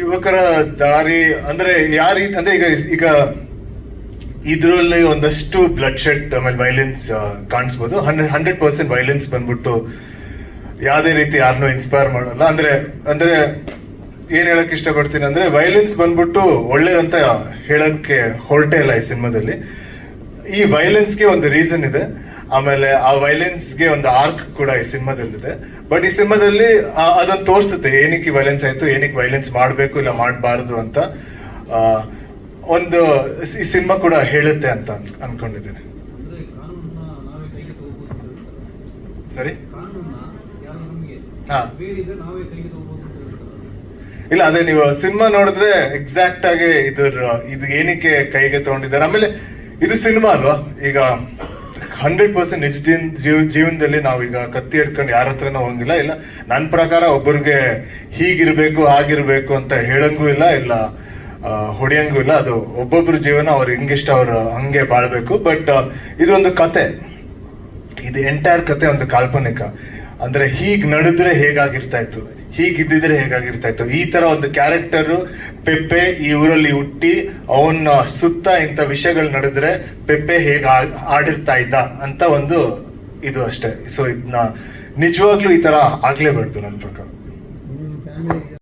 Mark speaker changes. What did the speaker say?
Speaker 1: ಯುವಕರ ದಾರಿ ಅಂದ್ರೆ ಯಾವ ರೀತಿ ಅಂದ್ರೆ ಈಗ ಈಗ ಇದರಲ್ಲಿ ಒಂದಷ್ಟು ಬ್ಲಡ್ ಶೆಡ್ ಆಮೇಲೆ ವೈಲೆನ್ಸ್ ಕಾಣಿಸ್ಬೋದು. ಹಂಡ್ರೆಡ್ ಹಂಡ್ರೆಡ್ ಪರ್ಸೆಂಟ್ ವೈಲೆನ್ಸ್ ಬಂದ್ಬಿಟ್ಟು ಯಾವುದೇ ರೀತಿ ಯಾರನ್ನೂ ಇನ್ಸ್ಪೈರ್ ಮಾಡಲ್ಲ. ಅಂದ್ರೆ ಅಂದ್ರೆ ಏನ್ ಹೇಳಕ್ ಇಷ್ಟಪಡ್ತೀನಿ ಅಂದ್ರೆ ವೈಲೆನ್ಸ್ ಬಂದ್ಬಿಟ್ಟು ಒಳ್ಳೇದಂತ ಹೇಳಕ್ಕೆ ಹೊರಟೇ ಇಲ್ಲ ಈ ಸಿನಿಮಾದಲ್ಲಿ. ಈ ವೈಲೆನ್ಸ್ಗೆ ಒಂದು ರೀಸನ್ ಇದೆ. ಆಮೇಲೆ ಆ ವೈಲೆನ್ಸ್ಗೆ ಒಂದು ಆರ್ಕ್ ಕೂಡ ಈ ಸಿನಿಮಾದಲ್ಲಿದೆ. ಬಟ್ ಈ ಸಿನಿಮಾದಲ್ಲಿ ಅದನ್ನು ತೋರಿಸುತ್ತೆ, ಏನಕ್ಕೆ ವೈಲೆನ್ಸ್ ಆಯ್ತು, ಏನಕ್ಕೆ ವೈಲೆನ್ಸ್ ಮಾಡಬೇಕು ಇಲ್ಲ ಮಾಡಬಾರ್ದು ಅಂತ. ಒಂದು ಈ ಸಿನಿಮಾ ಕೂಡ ಹೇಳುತ್ತೆ ಅಂತ ಅನ್ಕೊಂಡಿದ್ದೀನಿ. ಸರಿ? ಹಾ. ಇಲ್ಲ, ಅದೇ ನೀವು ಸಿನಿಮಾ ನೋಡಿದ್ರೆ ಎಕ್ಸಾಕ್ಟ್ ಆಗಿ ಇದ್ರ, ಇದು ಏನಕ್ಕೆ ಕೈಗೆ ತಗೊಂಡಿದ್ದಾರೆ? ಆಮೇಲೆ ಇದು ಸಿನಿಮಾ ಅಲ್ವಾ? ಈಗ ಹಂಡ್ರೆಡ್ ಪರ್ಸೆಂಟ್ ನಿಜ ಜೀವ ಜೀವನದಲ್ಲಿ ನಾವು ಈಗ ಕತ್ತಿ ಹಿಡ್ಕೊಂಡು ಯಾರ ಹತ್ರನೂ ಹೋಗಿಲ್ಲ. ಇಲ್ಲ ನನ್ನ ಪ್ರಕಾರ ಒಬ್ಬರಿಗೆ ಹೀಗಿರಬೇಕು ಹಾಗಿರಬೇಕು ಅಂತ ಹೇಳಂಗೂ ಇಲ್ಲ ಇಲ್ಲ ಹೊಡಿಯಂಗೂ ಇಲ್ಲ. ಅದು ಒಬ್ಬೊಬ್ಬರ ಜೀವನ ಅವ್ರು ಹೆಂಗಿಷ್ಟ ಅವರು ಹಂಗೆ ಬಾಳ್ಬೇಕು. ಬಟ್ ಇದೊಂದು ಕತೆ. ಇದು ಎಂಟೈರ್ ಕತೆ, ಒಂದು ಕಾಲ್ಪನಿಕ. ಅಂದ್ರೆ ಹೀಗ್ ನಡೆದ್ರೆ ಹೇಗಾಗಿರ್ತಾ ಇತ್ತು? ಹೀಗಿದ್ದಿದ್ರೆ ಹೇಗಾಗಿರ್ತಾ ಇತ್ತು? ಈ ತರ ಒಂದು ಕ್ಯಾರೆಕ್ಟರ್ ಪೆಪ್ಪೆ ಈ ಊರಲ್ಲಿ ಹುಟ್ಟಿ ಅವನ ಸುತ್ತ ಇಂಥ ವಿಷಯಗಳು ನಡೆದ್ರೆ ಪೆಪ್ಪೆ ಹೇಗ ಆಡಿರ್ತಾ ಇದ್ದ ಅಂತ ಒಂದು ಇದು ಅಷ್ಟೇ. ಸೊ ಇದನ್ನ ನಿಜವಾಗ್ಲೂ ಈ ತರ ಆಗ್ಲೇಬಾರ್ದು ನನ್ನ ಪ್ರಕಾರ.